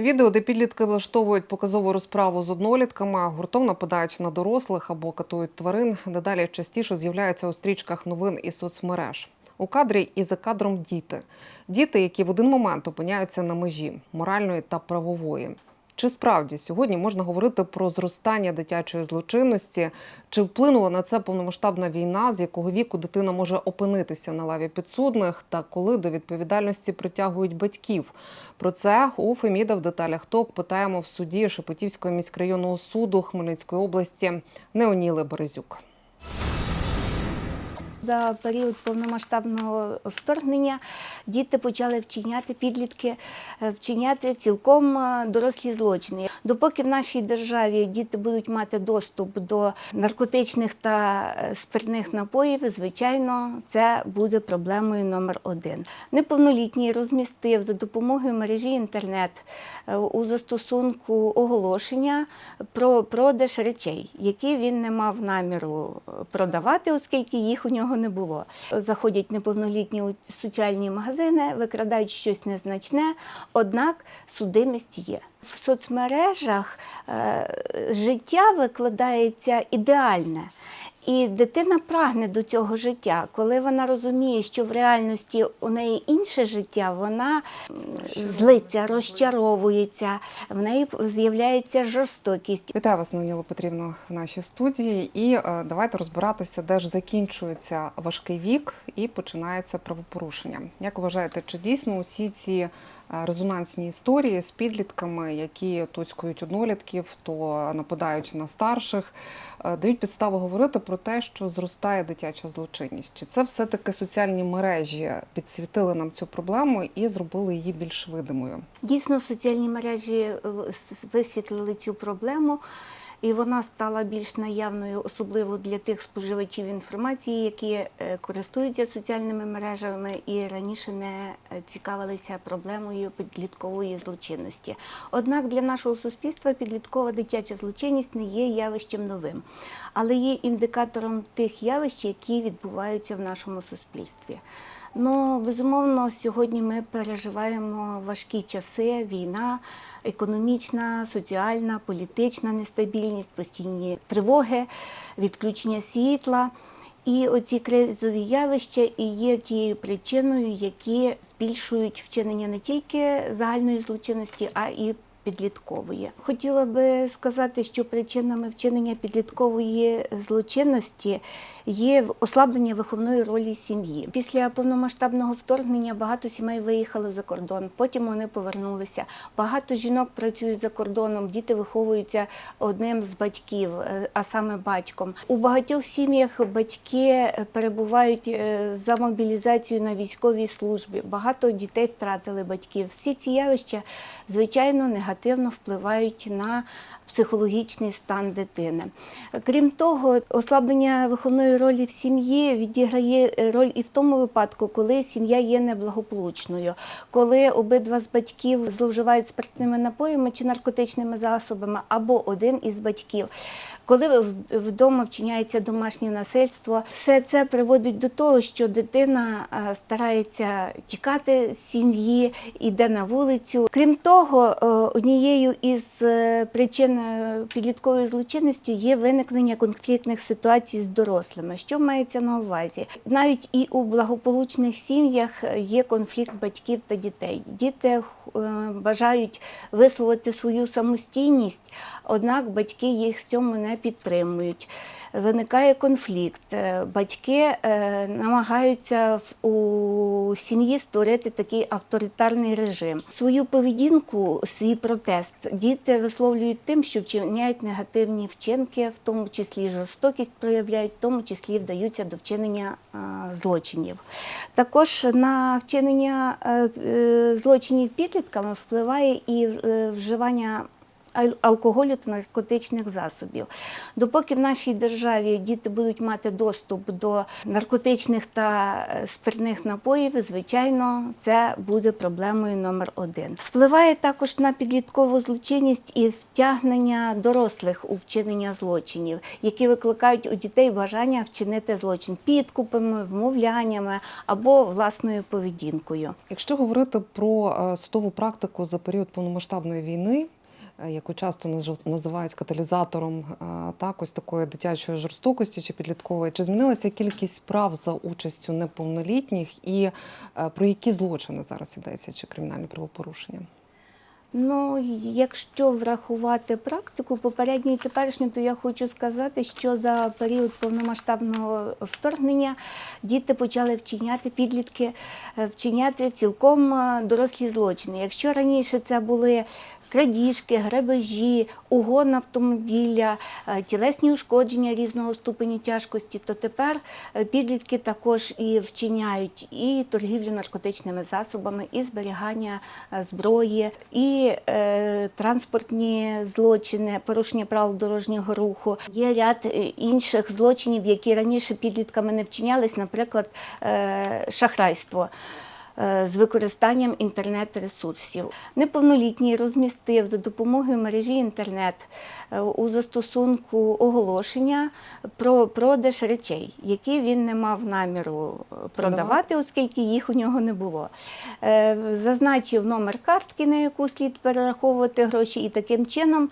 Відео, де підлітки влаштовують показову розправу з однолітками, гуртом нападають на дорослих або катують тварин, дедалі частіше з'являються у стрічках новин і соцмереж. У кадрі і за кадром діти. Діти, які в один момент опиняються на межі моральної та правової. Чи справді сьогодні можна говорити про зростання дитячої злочинності? Чи вплинула на це повномасштабна війна, з якого віку дитина може опинитися на лаві підсудних, та коли до відповідальності притягують батьків? Про це у Феміда в деталях ТОК питаємо в суді Шепетівського міськрайонного суду Хмельницької області Неоніли Березюк. За період повномасштабного вторгнення діти почали вчиняти підлітки, е, вчиняти цілком е, дорослі злочини. Допоки в нашій державі діти будуть мати доступ до наркотичних та е, спиртних напоїв, звичайно, це буде проблемою номер один. Неповнолітній розмістив за допомогою мережі інтернет у застосунку оголошення про продаж речей, які він не мав наміру продавати, оскільки їх у нього не було. Заходять неповнолітні у соціальні магазини, викрадають щось незначне, однак судимість є. В соцмережах е, життя викладається ідеальне. І дитина прагне до цього життя. Коли вона розуміє, що в реальності у неї інше життя, вона злиться, розчаровується, в неї з'являється жорстокість. Вітаю вас, Неоніла Петрівна, в нашій студії. І е, давайте розбиратися, де ж закінчується важкий вік і починається правопорушення. Як вважаєте, чи дійсно усі ці резонансні історії з підлітками, які тоцькують однолітків, то нападають на старших, дають підставу говорити про те, що зростає дитяча злочинність? Чи це все-таки соціальні мережі підсвітили нам цю проблему і зробили її більш видимою? Дійсно, соціальні мережі е, висвітлили цю проблему, і вона стала більш наявною, особливо для тих споживачів інформації, які е, користуються соціальними мережами і раніше не е, цікавилися проблемою підліткової злочинності. Однак для нашого суспільства підліткова дитяча злочинність не є явищем новим, але є індикатором тих явищ, які відбуваються в нашому суспільстві. Ну, безумовно, сьогодні ми переживаємо важкі часи, війна, економічна, соціальна, політична нестабільність, постійні тривоги, відключення світла. І оці кризові явища і є тією причиною, які збільшують вчинення не тільки загальної злочинності, а і підліткової. Хотіла би сказати, що причинами вчинення підліткової злочинності є ослаблення виховної ролі сім'ї. Після повномасштабного вторгнення багато сімей виїхали за кордон, потім вони повернулися. Багато жінок працюють за кордоном, діти виховуються одним з батьків, е, а саме батьком. У багатьох сім'ях батьки е, перебувають е, за мобілізацією на військовій службі. Багато дітей втратили батьків. Всі ці явища, звичайно, негативно впливають на психологічний стан дитини. Крім того, ослаблення виховної ролі в сім'ї відіграє роль і в тому випадку, коли сім'я є неблагополучною, коли обидва з батьків зловживають спиртними напоями чи наркотичними засобами, або один із батьків. Коли вдома вчиняється домашнє насильство, все це приводить до того, що дитина е, старається тікати з сім'ї, йде на вулицю. Крім того, е, однією із е, причин підліткової злочинності є виникнення конфліктних ситуацій з дорослими. Що мається на увазі? Навіть і у благополучних сім'ях є конфлікт батьків та дітей. Діти бажають висловити свою самостійність, однак батьки їх в цьому не підтримують. Виникає конфлікт. Е, Батьки е, намагаються у сім'ї створити такий авторитарний режим. Свою поведінку, свій протест діти висловлюють тим, що вчиняють негативні вчинки, в тому числі жорстокість проявляють, в тому числі вдаються до вчинення е, злочинів. Також на вчинення злочинів підлітками впливає і вживання алкоголю та наркотичних засобів. Допоки в нашій державі діти будуть мати доступ до наркотичних та е, спиртних напоїв, звичайно, це буде проблемою номер один. Впливає також на підліткову злочинність і втягнення дорослих у вчинення злочинів, які викликають у дітей бажання вчинити злочин підкупами, вмовляннями або власною поведінкою. Якщо говорити про е, судову практику за період повномасштабної війни, яку часто наз- називають каталізатором е, так, ось такої дитячої жорстокості чи підліткової, чи змінилася кількість справ за участю неповнолітніх і е, про які злочини зараз йдеться, чи кримінальні правопорушення? Ну, якщо врахувати практику попередню і теперішню, то я хочу сказати, що за період повномасштабного вторгнення діти почали вчиняти підлітки, е, вчиняти цілком е, дорослі злочини. Якщо раніше це були крадіжки, грабежі, угон автомобіля, е, тілесні ушкодження різного ступеню тяжкості, то тепер е, підлітки також і вчиняють і торгівлю наркотичними засобами, і зберігання е, зброї, і е, транспортні злочини, порушення правил дорожнього руху. Є ряд інших злочинів, які раніше підлітками не вчинялись, наприклад, е, шахрайство з використанням інтернет-ресурсів. Неповнолітній розмістив за допомогою мережі інтернет е, у застосунку оголошення про продаж речей, які він не мав наміру е, продавати, оскільки їх у нього не було. Е, Зазначив номер картки, на яку слід перераховувати гроші, і таким чином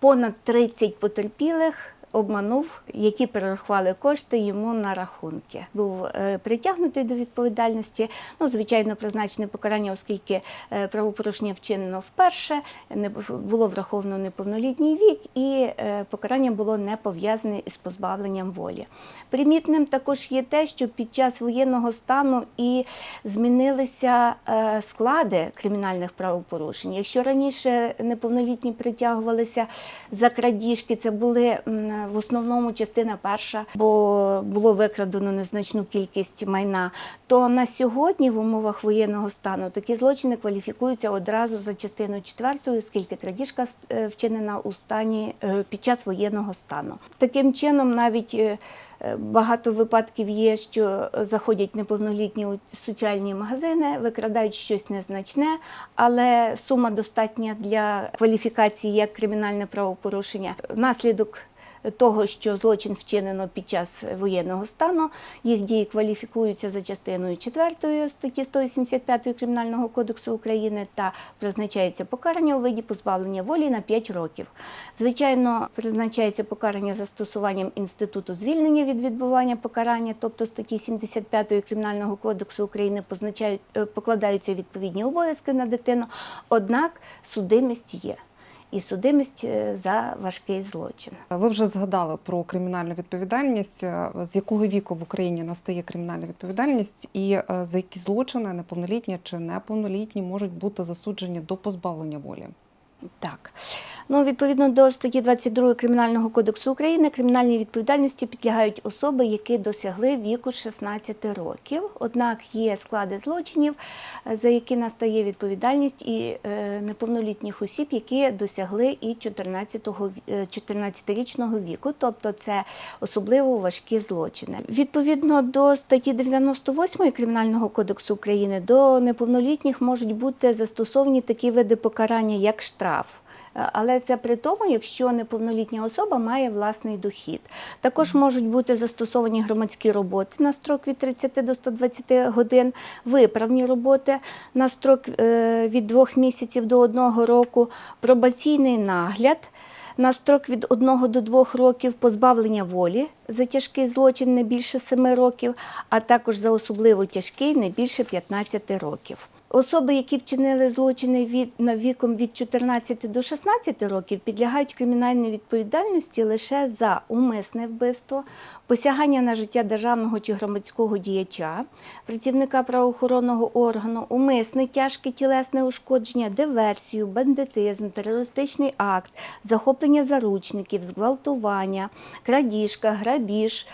понад 30 потерпілих обманув, які перерахували кошти йому на рахунки. Був е, притягнутий до відповідальності. Ну, звичайно, призначене покарання, оскільки е, правопорушення вчинено вперше, не було враховано неповнолітній вік, і е, покарання було не пов'язане із позбавленням волі. Примітним також є те, що під час воєнного стану і змінилися склади кримінальних правопорушень. Якщо раніше неповнолітні притягувалися за крадіжки, це були в основному частина перша, бо було викрадено незначну кількість майна. То на сьогодні в умовах воєнного стану такі злочини кваліфікуються одразу за частиною четвертою, оскільки крадіжка е, вчинена у стані е, під час воєнного стану. Таким чином, навіть е, Багато випадків є, що заходять неповнолітні у соціальні магазини, викрадають щось незначне, але сума достатня для кваліфікації як кримінальне правопорушення. Внаслідок того, що злочин вчинено під час воєнного стану, їх дії кваліфікуються за частиною 4 статті 185 Кримінального кодексу України та призначається покарання у виді позбавлення волі на 5 років. Звичайно, призначається покарання застосуванням інституту звільнення від відбування покарання, тобто статті 75 Кримінального кодексу України позначають, е, покладаються відповідні обов'язки на дитину, однак судимість є. І судимість е, за важкий злочин. Ви вже згадали про кримінальну відповідальність. Е, З якого віку в Україні настає кримінальна відповідальність, і е, за які злочини неповнолітні чи неповнолітні можуть бути засуджені до позбавлення волі? Так. Ну, відповідно до статті 22 Кримінального кодексу України, кримінальній відповідальності підлягають особи, які досягли віку 16 років. Однак є склади злочинів, е, за які настає відповідальність і е, неповнолітніх осіб, які досягли і 14-го ві- е, 14-річного віку, тобто це особливо важкі злочини. Відповідно до статті 98 Кримінального кодексу України до неповнолітніх можуть бути застосовані такі види покарання, як штраф. Е, Але це при тому, якщо неповнолітня особа має власний дохід. Також можуть бути застосовані громадські роботи на строк від 30 до 120 годин, виправні роботи на строк е, від 2 місяців до 1 року, пробаційний нагляд. На строк від 1 до 2 років позбавлення волі за тяжкий злочин не більше 7 років, а також за особливо тяжкий не більше 15 років. Особи, які вчинили злочини від на віком від 14 до 16 років, підлягають кримінальній відповідальності лише за умисне вбивство, посягання на життя державного чи громадського діяча, працівника правоохоронного органу, умисне тяжке тілесне ушкодження, диверсію, бандитизм, терористичний акт, захоплення заручників, зґвалтування, крадіжка, грабіж.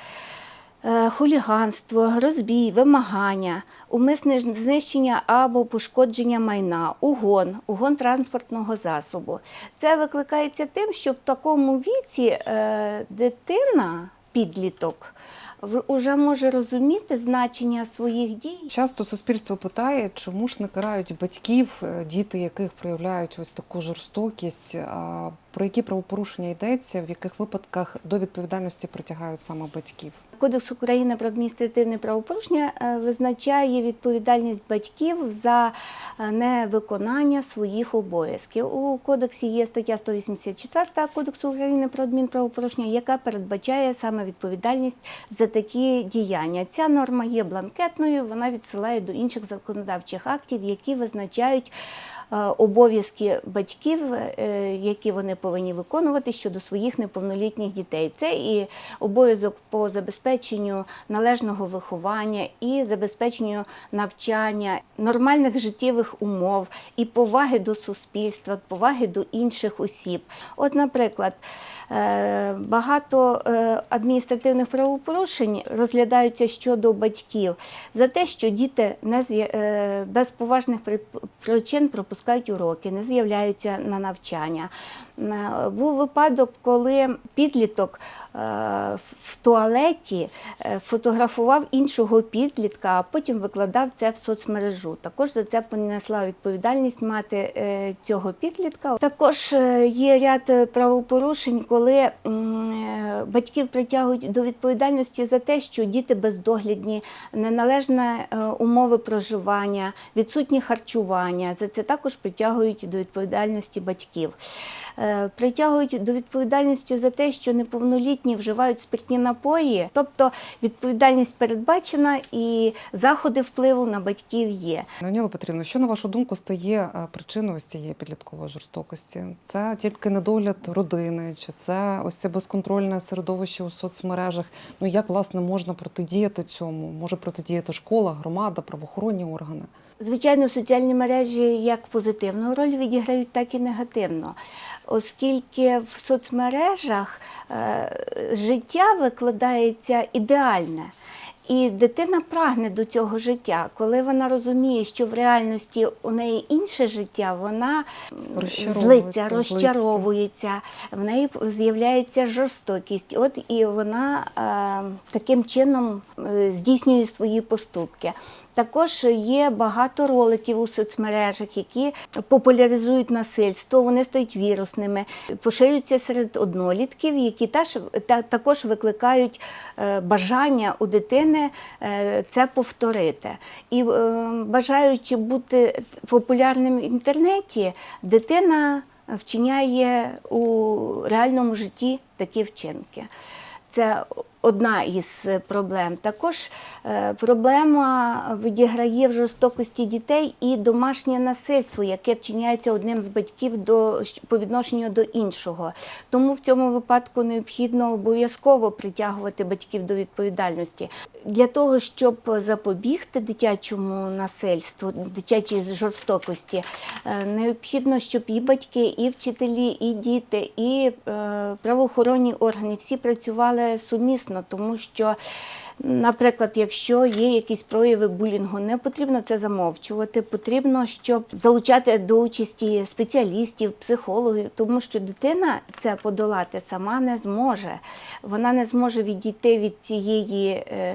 Е, хуліганство, розбій, вимагання, умисне знищення або пошкодження майна, угон, угон транспортного засобу. Це викликається тим, що в такому віці е, дитина, підліток, в- уже може розуміти значення своїх дій. Часто суспільство питає, чому ж не карають батьків, е, діти яких проявляють ось таку жорстокість. Про які правопорушення йдеться, в яких випадках до відповідальності притягають саме батьків? Кодекс України про адміністративне правопорушення е, визначає відповідальність батьків за е, невиконання своїх обов'язків. У кодексі є стаття 184 Кодексу України про адмінправопорушення, яка передбачає саме відповідальність за такі діяння. Ця норма є бланкетною, вона відсилає до інших законодавчих актів, які визначають. Е, Обов'язки батьків, е, які вони повинні виконувати щодо своїх неповнолітніх дітей, це і обов'язок по забезпеченню належного виховання і забезпеченню навчання, нормальних життєвих умов і поваги до суспільства, поваги до інших осіб. От, наприклад, е, багато адміністративних правопорушень розглядаються щодо батьків за те, що діти не без поважних причин пропускають уроки, не з'являються на навчання. Е, Був випадок, коли підліток е, в туалеті е, фотографував іншого підлітка, а потім викладав це в соцмережу. Також за це понесла відповідальність мати цього підлітка. Також є ряд правопорушень, коли батьків притягують до відповідальності за те, що діти бездоглядні, неналежні е, умови проживання, відсутні харчування. За це також притягують до відповідальності батьків. Е, Притягують до відповідальності за те, що неповнолітні вживають спиртні напої, тобто відповідальність передбачена і заходи впливу на батьків є. Леоніла Петрівна, що на вашу думку стає е, причиною ось цієї підліткової жорстокості? Це тільки недогляд родини, чи це ось це безконтрольне середовище у соцмережах? Ну як власне можна протидіяти цьому? Може протидіяти школа, громада, правоохоронні органи? Звичайно, соціальні мережі як позитивну роль відіграють, так і негативно, оскільки в соцмережах е, життя викладається ідеальне. І дитина прагне до цього життя. Коли вона розуміє, що в реальності у неї інше життя, вона злиться, розчаровується, в неї з'являється жорстокість. От і вона е, таким чином е, здійснює свої поступки. Також є багато роликів у соцмережах, які популяризують насильство. Вони стають вірусними, поширюються серед однолітків, які теж та, також викликають е, бажання у дитини е, це повторити. І е, бажаючи бути популярним в інтернеті, дитина вчиняє у реальному житті такі вчинки. Це одна із проблем. Також е, проблема відіграє в жорстокості дітей і домашнє насильство, яке вчиняється одним з батьків до, по відношенню до іншого. Тому в цьому випадку необхідно обов'язково притягувати батьків до відповідальності. Для того, щоб запобігти дитячому насильству, дитячій жорстокості, е, необхідно, щоб і батьки, і вчителі, і діти, і е, правоохоронні органи всі працювали сумісно, тому що. Наприклад, якщо є якісь прояви булінгу, не потрібно це замовчувати. Потрібно, щоб залучати до участі спеціалістів, психологів, тому що дитина це подолати сама не зможе. Вона не зможе відійти від тієї е,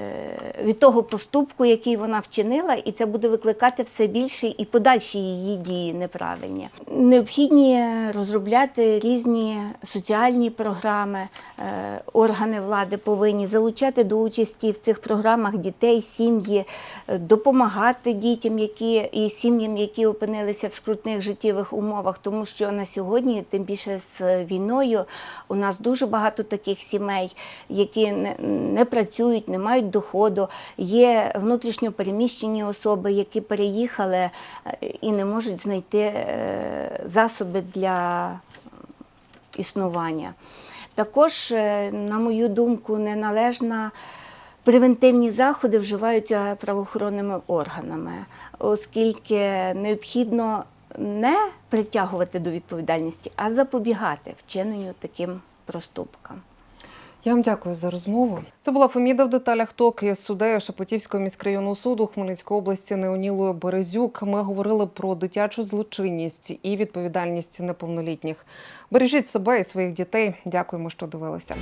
від того поступку, який вона вчинила, і це буде викликати все більше і подальші її дії неправильні. Необхідні розробляти різні соціальні програми. Е, Органи влади повинні залучати до участі в цих програмах дітей, сім'ї, е, допомагати дітям, які і сім'ям, які опинилися в скрутних життєвих умовах, тому що на сьогодні, тим більше з війною, у нас дуже багато таких сімей, які не, не працюють, не мають доходу. Є внутрішньо переміщені особи, які переїхали е, і не можуть знайти е, засоби для існування. Також, е, на мою думку, неналежна. Превентивні заходи вживаються правоохоронними органами, оскільки необхідно не притягувати до відповідальності, а запобігати вчиненню таким проступкам. Я вам дякую за розмову. Це була Феміда в деталях ток із суддею Шепетівського міськрайонного суду Хмельницької області Неонілою Березюк. Ми говорили про дитячу злочинність і відповідальність неповнолітніх. Бережіть себе і своїх дітей. Дякуємо, що дивилися.